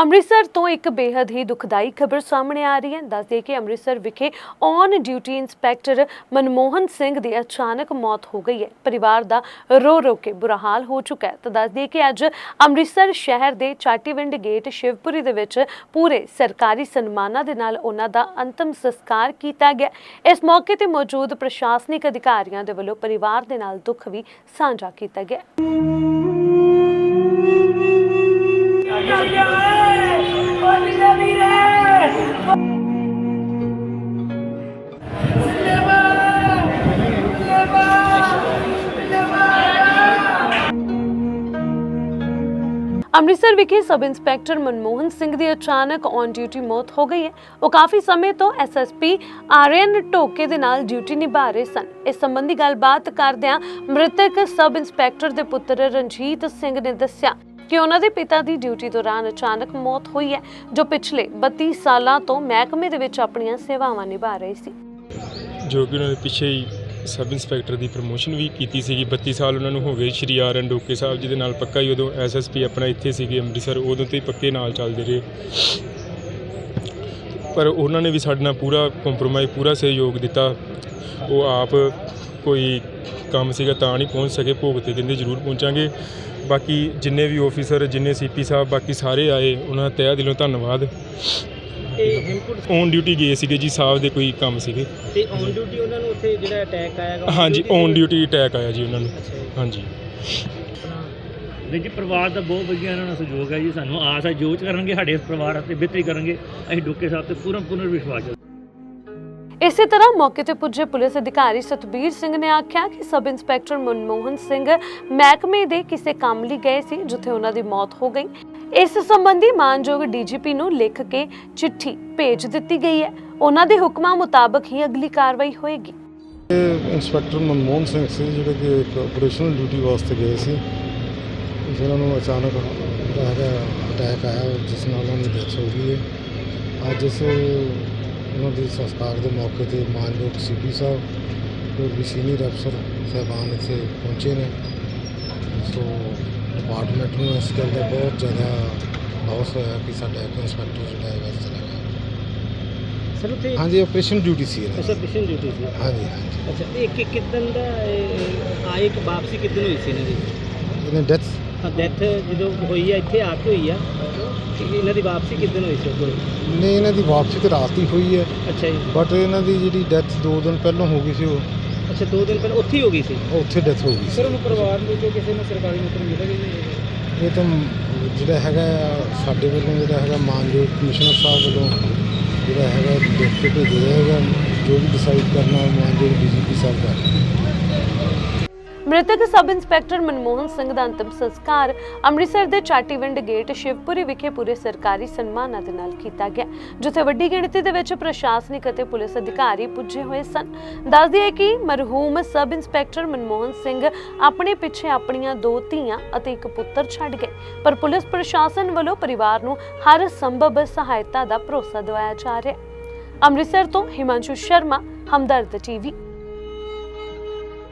ਅੰਮ੍ਰਿਤਸਰ ਤੋਂ ਇੱਕ ਬੇहद ਹੀ ਦੁਖਦਾਈ ਖਬਰ ਸਾਹਮਣੇ ਆ ਰਹੀ ਹੈ। ਦੱਸਦੇ ਕਿ ਅੰਮ੍ਰਿਤਸਰ ਵਿਖੇ on duty inspector Manmohan Singh ਦੀ ਅਚਾਨਕ ਮੌਤ ਹੋ ਗਈ ਹੈ। ਪਰਿਵਾਰ ਦਾ ਰੋ ਰੋ ਕੇ ਬੁਰਾ ਹਾਲ ਹੋ ਚੁੱਕਾ ਹੈ। ਤਾਂ ਦੱਸਦੇ ਕਿ ਅੱਜ ਅੰਮ੍ਰਿਤਸਰ ਸ਼ਹਿਰ ਦੇ ਚਾਟੀਵਿੰਡ ਗੇਟ ਸ਼ਿਵਪੁਰੀ ਦੇ ਵਿੱਚ ਪੂਰੇ ਸਰਕਾਰੀ ਸਨਮਾਨਾਂ ਦੇ ਨਾਲ ਉਹਨਾਂ ਦਾ ਅੰਤਮ ਸੰਸਕਾਰ ਕੀਤਾ ਗਿਆ ਇਸ ਮੌਕੇ ਤੇ ਮੌਜੂਦ ਪ੍ਰਸ਼ਾਸਨਿਕ ਅਧਿਕਾਰੀਆਂ ਦੇ ਵੱਲੋਂ ਪਰਿਵਾਰ ਦੇ ਨਾਲ ਦੁੱਖ ਵੀ ਸਾਂਝਾ ਕੀਤਾ ਗਿਆ ਅੰਮ੍ਰਿਤਸਰ ਵਿਖੇ ਸਬ ਇੰਸਪੈਕਟਰ ਮਨਮੋਹਨ ਸਿੰਘ ਦੀ ਅਚਾਨਕ ਔਨ ਡਿਊਟੀ ਮੌਤ ਹੋ ਗਈ ਹੈ। ਉਹ ਕਾਫੀ ਸਮੇਂ ਤੋਂ ਐਸਐਸਪੀ ਆਰਐਨ ਢੋਕੇ ਦੇ ਨਾਲ ਡਿਊਟੀ ਨਿਭਾ ਰਹੇ ਸਨ। ਇਸ ਸੰਬੰਧੀ ਗੱਲਬਾਤ ਕਰਦਿਆਂ ਮ੍ਰਿਤਕ ਸਬ ਇੰਸਪੈਕਟਰ ਦੇ ਪੁੱਤਰ ਰਣਜੀਤ ਸਿੰਘ ਨੇ ਦੱਸਿਆ ਕਿ ਉਹਨਾਂ ਦੇ ਪਿਤਾ ਦੀ ਡਿਊਟੀ ਦੌਰਾਨ ਅਚਾਨਕ ਮੌਤ ਹੋਈ ਹੈ, ਜੋ ਪਿਛਲੇ 32 ਸਾਲਾਂ ਤੋਂ ਮਹਿਕਮੇ ਦੇ ਵਿੱਚ ਆਪਣੀਆਂ ਸੇਵਾਵਾਂ ਨਿਭਾ ਰਹੇ ਸੀ। ਜੋ ਕਿ ਉਹਨਾਂ ਨੇ ਪਿੱਛੇ ਹੀ ਸਬ ਇੰਸਪੈਕਟਰ ਦੀ ਪ੍ਰਮੋਸ਼ਨ ਵੀ ਕੀਤੀ ਸੀਗੀ। 32 ਸਾਲ ਉਹਨਾਂ ਨੂੰ ਹੋ ਗਏ। ਸ਼੍ਰੀ ਆਰ ਐਨ ਡੋਕੇ ਸਾਹਿਬ ਜੀ ਦੇ ਨਾਲ ਪੱਕਾ ਹੀ ਉਦੋਂ ਐਸਐਸਪੀ ਆਪਣਾ ਇੱਥੇ ਸੀਗੇ ਅੰਮ੍ਰਿਤਸਰ। ਉਦੋਂ ਤੋਂ ਹੀ ਪੱਕੇ ਨਾਲ ਚੱਲਦੇ ਰਹੇ। ਪਰ ਉਹਨਾਂ ਨੇ ਵੀ ਸਾਡੇ ਨਾਲ ਪੂਰਾ ਕੰਪਰੋਮਾਈਜ਼ ਪੂਰਾ ਸਹਿਯੋਗ ਦਿੱਤਾ। ਉਹ ਆਪ ਕੋਈ ਕੰਮ ਸੀਗਾ ਤਾਂ ਨਹੀਂ ਪਹੁੰਚ ਸਕੇ। ਭੋਗ ਤੇ ਕਹਿੰਦੇ ਜ਼ਰੂਰ ਪਹੁੰਚਾਂਗੇ। ਬਾਕੀ ਜਿੰਨੇ ਵੀ ਆਫੀਸਰ ਜਿੰਨੇ ਸੀਪੀ ਸਾਹਿਬ, ਬਾਕੀ ਸਾਰੇ ਆਏ। ਉਹਨਾਂ ਦਾ ਤਹਿ ਦਿਲੋਂ ਧੰਨਵਾਦ। ਤੇ ਔਨ ਡਿਊਟੀ ਗਏ ਸੀਗੇ ਜੀ ਸਾਹਿਬ ਦੇ ਕੋਈ ਕੰਮ ਸੀਗੇ। ਤੇ ਔਨ ਡਿਊਟੀ ਉਹਨਾਂ ਨੂੰ ਉੱਥੇ ਜਿਹੜਾ ਅਟੈਕ ਆਇਆਗਾ ਹਾਂਜੀ ਔਨ ਡਿਊਟੀ ਅਟੈਕ ਆਇਆ ਜੀ ਉਹਨਾਂ ਨੂੰ। ਹਾਂਜੀ। ਦੇਖੀ ਜੀ ਪਰਿਵਾਰ ਦਾ ਬਹੁਤ ਵਧੀਆ ਇਹਨਾਂ ਨਾਲ ਸਹਿਯੋਗ ਹੈ ਜੀ ਸਾਨੂੰ। ਆਸ ਹੈ ਜੋ ਕਰਨਗੇ ਸਾਡੇ ਪਰਿਵਾਰ ਵਾਸਤੇ ਬਿਹਤਰੀ ਕਰਨਗੇ। ਅਸੀਂ ਡੋਕੇ ਸਾਹਿਬ ਤੇ ਪੂਰਨ ਪੂਰਨ ਵਿਸ਼ਵਾਸ ਹੈ ਇਸੇ ਤਰ੍ਹਾਂ ਮੌਕੇ ਤੇ ਪੁੱਜੇ ਪੁਲਿਸ ਅਧਿਕਾਰੀ ਸਤਬੀਰ ਸਿੰਘ ਨੇ ਆਖਿਆ ਕਿ ਸਬ ਇੰਸਪੈਕਟਰ ਮਨਮੋਹਨ ਸਿੰਘ ਮਹਿਕਮੇ ਦੇ ਕਿਸੇ ਕੰਮ ਲਈ ਗਏ ਸੀ, ਜਿੱਥੇ ਉਹਨਾਂ ਦੀ ਮੌਤ ਹੋ ਗਈ। ਇਸ ਸੰਬੰਧੀ ਮਾਨਯੋਗ ਡੀਜੀਪੀ ਨੂੰ ਲਿਖ ਕੇ ਚਿੱਠੀ ਭੇਜ ਦਿੱਤੀ ਗਈ ਹੈ। ਉਹਨਾਂ ਦੇ ਹੁਕਮਾਂ ਮੁਤਾਬਕ ਹੀ ਅਗਲੀ ਕਾਰਵਾਈ ਹੋਏਗੀ। ਇਹ ਇੰਸਪੈਕਟਰ ਮਨਮੋਹਨ ਸਿੰਘ ਸੀ, ਜਿਹੜੇ ਕਿ ਇੱਕ ਆਪਰੇਸ਼ਨਲ ਡਿਊਟੀ ਵਾਸਤੇ ਗਏ ਸੀ। ਜਿਹਨਾਂ ਨੂੰ ਅਚਾਨਕ ਜਿਹੜਾ ਹੈਗਾ ਅਟੈਕ ਆਇਆ, ਜਿਸ ਨਾਲ ਉਹਨਾਂ ਦੀ ਡੈਥ ਹੋ ਗਈ ਹੈ। ਅੱਜ ਇਸ ਉਹਨਾਂ ਦੇ ਸੰਸਕਾਰ ਦੇ ਮੌਕੇ ਤੇ ਮਾਨਯੋਗ ਸੀਪੀ ਸਾਹਿਬ ਹੋਰ ਵੀ ਸੀਨੀਅਰ ਅਫਸਰ ਸਾਹਿਬਾਨ ਇੱਥੇ ਪਹੁੰਚੇ ਨੇ। ਸੋ ਡਿਪਾਰਟਮੈਂਟ ਨੂੰ ਇਸ ਗੱਲ ਦਾ ਬਹੁਤ ਜ਼ਿਆਦਾ ਲੋਸ ਹੋਇਆ ਕਿ ਸਾਡਾ ਇੱਕ ਇੰਸਪੈਕਟਰ ਜਿਹੜਾ ਹੈਗਾ ਚਲਾ ਗਿਆ। ਸਰ ਉੱਥੇ ਹਾਂਜੀ ਆਪਰੇਸ਼ਨ ਡਿਊਟੀ ਸੀ ਇਹਨਾਂ ਦੀ। ਡਿਊਟੀ ਸੀ। ਹਾਂਜੀ ਹਾਂਜੀ। ਅੱਛਾ ਇਹ ਕਿ ਕਿਦਨ ਦਾ ਇਹ ਆਏ ਕਿ ਵਾਪਸੀ ਕਿਦਨ ਹੋਈ ਸੀ ਇਹਨਾਂ ਦੀ? ਇਹਨੇ ਡੈਥ ਡੈਥ ਜਦੋਂ ਹੋਈ ਹੈ ਇੱਥੇ ਆ ਕੇ ਹੋਈ ਆ ਕਿ ਇਹਨਾਂ ਦੀ ਵਾਪਸੀ ਕਿਦਨ ਹੋਈ ਸੀ ਕੋਲ ਨੇ ਇਹਨਾਂ ਦੀ ਵਾਪਸੀ ਤੇ ਰਾਤ ਹੀ ਹੋਈ ਹੈ ਅੱਛਾ ਜੀ। ਬਟ ਇਹਨਾਂ ਦੀ ਜਿਹੜੀ ਡੈਥ 2 ਦਿਨ ਪਹਿਲਾਂ ਹੋ ਗਈ ਸੀ ਉਹ। ਅੱਛਾ ਦੋ ਦਿਨ ਪਹਿਲਾਂ ਉੱਥੇ ਹੀ ਹੋ ਗਈ ਸੀ? ਉੱਥੇ ਡੈਥ ਹੋ ਗਈ ਸੀ। ਉਹਨੂੰ ਪਰਿਵਾਰ ਨੂੰ ਜੋ ਕਿਸੇ ਨੂੰ ਸਰਕਾਰੀ ਨੌਕਰੀ ਮਿਲੇਗੀ ਨਹੀਂ ਇਹ ਤਾਂ ਜਿਹੜਾ ਹੈਗਾ ਆ, ਸਾਡੇ ਵੱਲੋਂ ਜਿਹੜਾ ਹੈਗਾ ਮਾਨਯੋਗ ਕਮਿਸ਼ਨਰ ਸਾਹਿਬ ਵੱਲੋਂ ਜਿਹੜਾ ਹੈਗਾ ਲਿਖ ਕੇ ਭੇਜਿਆ ਜੋ ਵੀ ਡਿਸਾਈਡ ਕਰਨਾ ਮਾਨਯੋਗ ਡੀਜੀਪੀ ਸਾਹਿਬ ਦਾ। ਮ੍ਰਿਤਕ ਸਬ ਇੰਸਪੈਕਟਰ ਮਨਮੋਹਨ ਸਿੰਘ ਦਾ ਅੰਤਮ ਸੰਸਕਾਰ ਅੰਮ੍ਰਿਤਸਰ ਦੇ ਚਾਟੀਵਿੰਡ ਗੇਟ ਸ਼ਿਵਪੁਰੀ ਵਿਖੇ ਪੂਰੇ ਸਰਕਾਰੀ ਸਨਮਾਨਾਂ ਦੇ ਨਾਲ ਕੀਤਾ ਗਿਆ, ਜਿੱਥੇ ਵੱਡੀ ਗਿਣਤੀ ਦੇ ਵਿੱਚ ਪ੍ਰਸ਼ਾਸਨਿਕ ਅਤੇ ਪੁਲਿਸ ਅਧਿਕਾਰੀ ਪੁੱਜੇ ਹੋਏ ਸਨ। ਦੱਸਦੀ ਹੈ ਕਿ ਮਰਹੂਮ ਸਬ ਇੰਸਪੈਕਟਰ ਮਨਮੋਹਨ ਸਿੰਘ ਆਪਣੇ ਪਿੱਛੇ ਆਪਣੀਆਂ ਦੋ ਧੀਆਂ ਅਤੇ ਇੱਕ ਪੁੱਤਰ ਛੱਡ ਗਏ, ਪਰ ਪੁਲਿਸ ਪ੍ਰਸ਼ਾਸਨ ਵੱਲੋਂ ਪਰਿਵਾਰ ਨੂੰ ਹਰ ਸੰਭਵ ਸਹਾਇਤਾ ਦਾ ਭਰੋਸਾ ਦਿਵਾਇਆ ਜਾ ਰਿਹਾ ਅੰਮ੍ਰਿਤਸਰ ਤੋਂ ਹਿਮਾਂਸ਼ੂ ਸ਼ਰਮਾ, ਹਮਦਰਦ ਟੀਵੀ